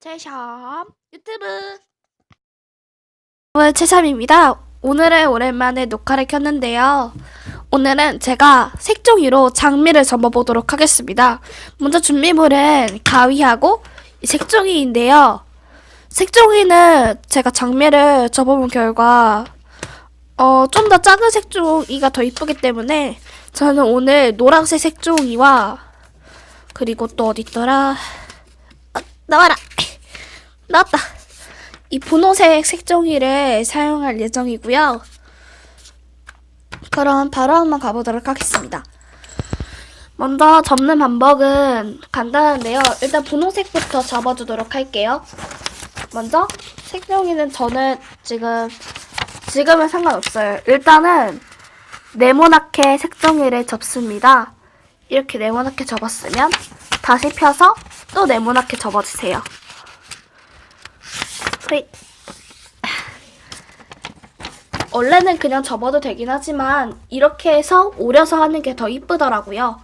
채샵 유튜브 여러분 채샵입니다. 오늘은 오랜만에 녹화를 켰는데요. 오늘은 제가 색종이로 장미를 접어보도록 하겠습니다. 먼저 준비물은 가위하고 이 색종이인데요. 색종이는 제가 장미를 접어본 결과 어, 좀 더 작은 색종이가 더 이쁘기 때문에 저는 오늘 노란색 색종이와 그리고 또 어디 있더라? 아, 나와라. 나왔다. 이 분홍색 색종이를 사용할 예정이고요. 그럼 바로 한번 가보도록 하겠습니다. 먼저 접는 방법은 간단한데요. 일단 분홍색부터 접어주도록 할게요. 먼저 색종이는 저는 지금 지금은 상관없어요. 일단은 네모나게 색종이를 접습니다. 이렇게 네모나게 접었으면 다시 펴서 또 네모나게 접어주세요. 원래는 그냥 접어도 되긴 하지만 이렇게 해서 오려서 하는 게 더 이쁘더라고요.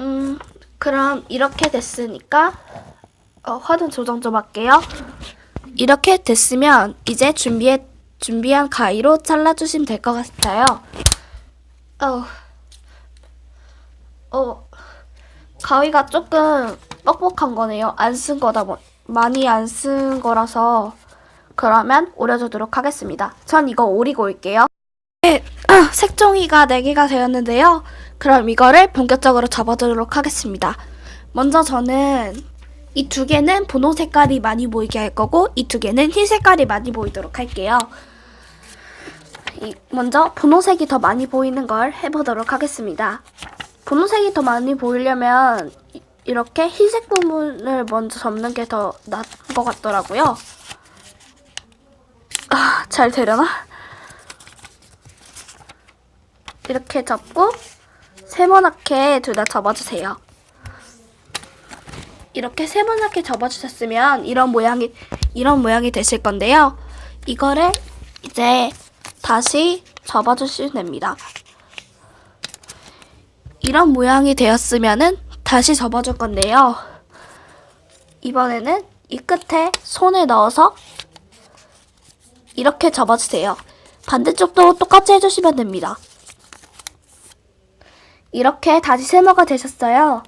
음, 그럼 이렇게 됐으니까 어, 화분 조정 좀 할게요. 이렇게 됐으면 이제 준비해 준비한 가위로 잘라주시면 될 것 같아요. 어, 어, 가위가 조금 뻑뻑한 거네요. 안 쓴 거다 보 많이 안 쓴 거라서 그러면 오려주도록 하겠습니다. 전 이거 오리고 올게요. 네, 색종이가 4개가 되었는데요. 그럼 이거를 본격적으로 접어주도록 하겠습니다. 먼저 저는 이 두 개는 분홍 색깔이 많이 보이게 할 거고 이 두 개는 흰 색깔이 많이 보이도록 할게요. 이- 먼저 분홍색이 더 많이 보이는 걸 해보도록 하겠습니다. 분홍색이 더 많이 보이려면 이- 이렇게 흰색 부분을 먼저 접는 게 더 나은 것 같더라고요. 아, 잘 되려나? 이렇게 접고 세모나게 둘 다 접어주세요. 이렇게 세모나게 접어주셨으면 이런 모양이 이런 모양이 되실 건데요. 이거를 이제 다시 접어주시면 됩니다. 이런 모양이 되었으면은 다시 접어줄 건데요. 이번에는 이 끝에 손을 넣어서 이렇게 접어주세요. 반대쪽도 똑같이 해주시면 됩니다. 이렇게 다시 세모가 되셨어요.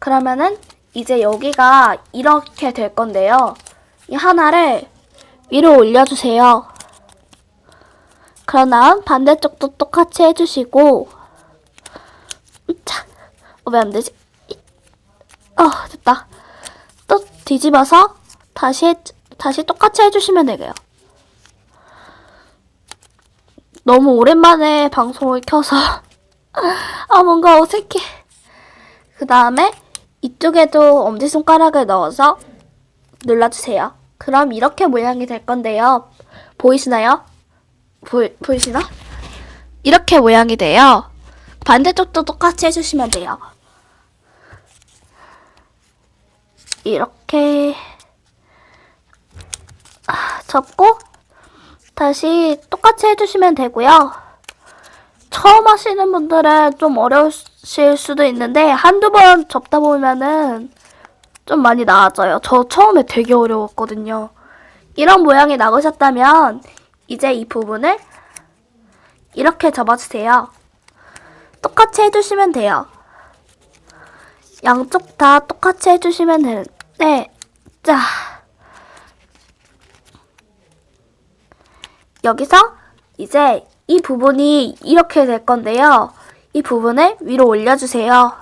그러면은 이제 여기가 이렇게 될 건데요. 이 하나를 위로 올려주세요. 그런 다음 반대쪽도 똑같이 해주시고 자, 어, 왜 안 되지? 어, 됐다. 또 뒤집어서 다시 해, 다시 똑같이 해주시면 되고요. 너무 오랜만에 방송을 켜서 아 뭔가 어색해. 그 다음에 이쪽에도 엄지손가락을 넣어서 눌러주세요. 그럼 이렇게 모양이 될 건데요. 보이시나요? 보, 보이시나? 이렇게 모양이 돼요. 반대쪽도 똑같이 해주시면 돼요. 이렇게 아, 접고 다시 똑같이 해주시면 되고요. 처음 하시는 분들은 좀 어려우실 수도 있는데 한두 번 접다 보면은 좀 많이 나아져요. 저 처음에 되게 어려웠거든요. 이런 모양이 나오셨다면 이제 이 부분을 이렇게 접어주세요. 똑같이 해주시면 돼요. 양쪽 다 똑같이 해주시면 되는데, 자. 여기서 이제 이 부분이 이렇게 될 건데요. 이 부분을 위로 올려주세요.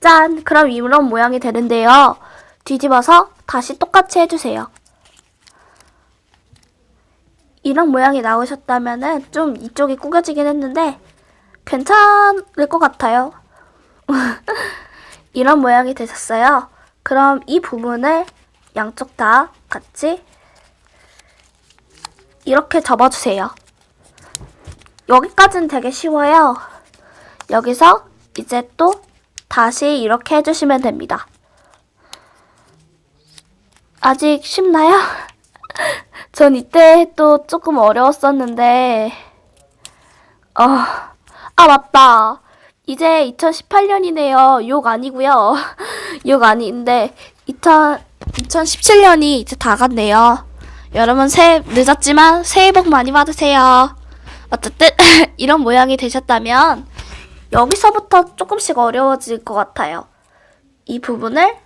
짠! 그럼 이런 모양이 되는데요. 뒤집어서 다시 똑같이 해주세요. 이런 모양이 나오셨다면은 좀 이쪽이 구겨지긴 했는데 괜찮을 것 같아요. 이런 모양이 되셨어요. 그럼 이 부분을 양쪽 다 같이 이렇게 접어주세요. 여기까지는 되게 쉬워요. 여기서 이제 또 다시 이렇게 해주시면 됩니다. 아직 쉽나요? 전 이때 또 조금 어려웠었는데, 어, 아, 맞다. 이제 2018년이네요. 욕 아니고요. 욕 아닌데, 2000, 2017년이 이제 다 갔네요. 여러분 새해 늦었지만 새해 복 많이 받으세요. 어쨌든 이런 모양이 되셨다면 여기서부터 조금씩 어려워질 것 같아요. 이 부분을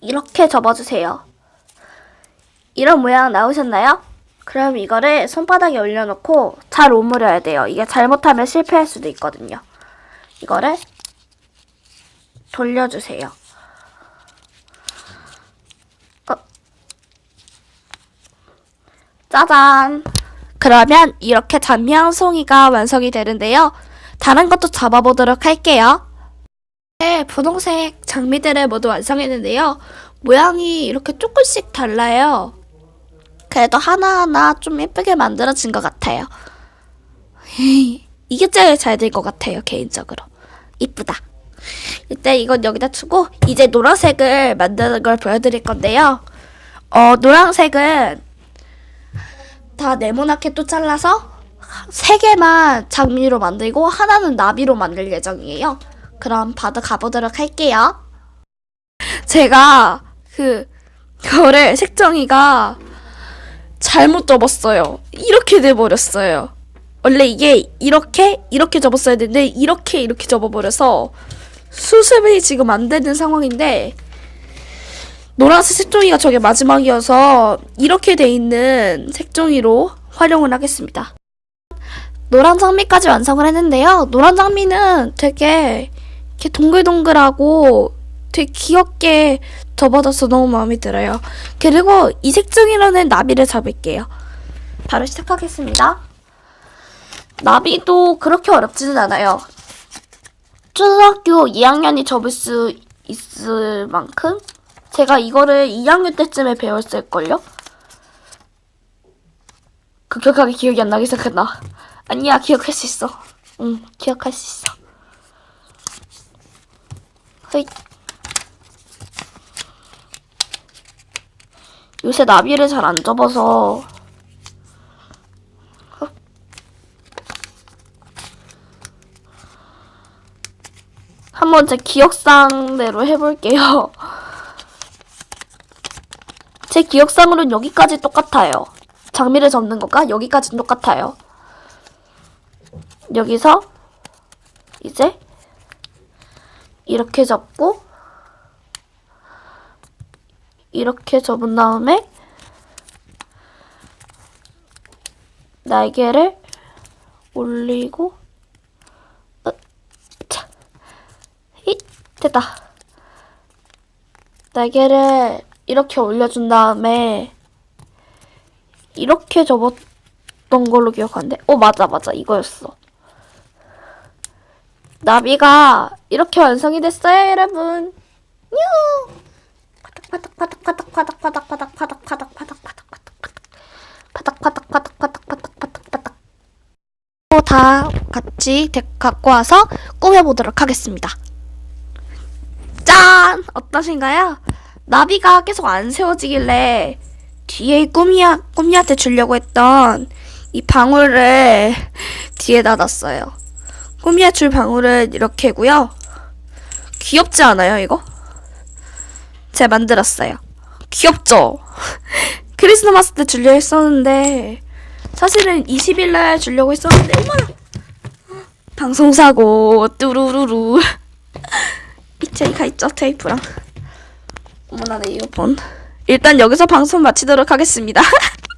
이렇게 접어주세요. 이런 모양 나오셨나요? 그럼 이거를 손바닥에 올려놓고 잘 오므려야 돼요. 이게 잘못하면 실패할 수도 있거든요. 이거를 돌려주세요. 어. 짜잔! 그러면 이렇게 장미 한 송이가 완성이 되는데요. 다른 것도 잡아보도록 할게요. 네, 분홍색 장미들을 모두 완성했는데요. 모양이 이렇게 조금씩 달라요. 그래도 하나하나 좀 예쁘게 만들어진 것 같아요. 이게 제일 잘 될 것 같아요, 개인적으로. 이쁘다. 일단 이건 여기다 두고 이제 노란색을 만드는 걸 보여드릴 건데요. 어, 노란색은 다 네모나게 또 잘라서 세 개만 장미로 만들고 하나는 나비로 만들 예정이에요. 그럼 바로 가보도록 할게요. 제가 그 거를 색정이가 잘못 접었어요. 이렇게 돼버렸어요. 원래 이게 이렇게 이렇게 접었어야 되는데 이렇게 이렇게 접어버려서 수습이 지금 안 되는 상황인데 노란색 색종이가 저게 마지막이어서 이렇게 돼 있는 색종이로 활용을 하겠습니다. 노란 장미까지 완성을 했는데요. 노란 장미는 되게 이렇게 동글동글하고 되게 귀엽게 접어져서 너무 마음에 들어요. 그리고 이 색종이로는 나비를 잡을게요. 바로 시작하겠습니다. 나비도 그렇게 어렵지는 않아요. 초등학교 2학년이 접을 수 있을 만큼 제가 이거를 2학년 때쯤에 배웠을걸요? 급격하게 기억이 안 나기 시작했나. 아니야, 기억할 수 있어. 응, 기억할 수 있어. 허이. 요새 나비를 잘 안 접어서 헉. 한번 제 기억상대로 해볼게요. 제 기억상으로는 여기까지 똑같아요. 장미를 접는 것과 여기까지 똑같아요. 여기서 이제 이렇게 접고 이렇게 접은 다음에 날개를 올리고 어, 차. 히, 됐다. 날개를 이렇게 올려준 다음에 이렇게 접었던 걸로 기억하는데 어 맞아 맞아 이거였어. 나비가 이렇게 완성이 됐어요 여러분. 유. 파닥 파닥 파닥 파닥 파닥 파닥 파닥 파닥 파닥 파닥 파닥 파닥 파닥 파닥 파닥 파닥 파닥 파닥 다 같이 데- 갖고 와서 꾸며보도록 하겠습니다. 짠! 어떠신가요? 나비가 계속 안 세워지길래 뒤에 꾸미야, 꾸미한테 주려고 했던 이 방울을 뒤에다 놨어요. 꾸미야 줄 방울은 이렇게고요. 귀엽지 않아요, 이거? 제가 만들었어요. 귀엽죠? 크리스마스 때 주려 했었는데 사실은 20일 날 주려고 했었는데 어머나 방송 사고 뚜루루루. 이체이가 있죠 테이프랑. 어머나 내 이어폰. 일단 여기서 방송 마치도록 하겠습니다.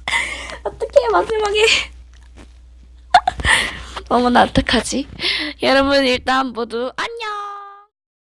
어떡해 마지막에. 어머나 어떡하지? 여러분 일단 모두 안녕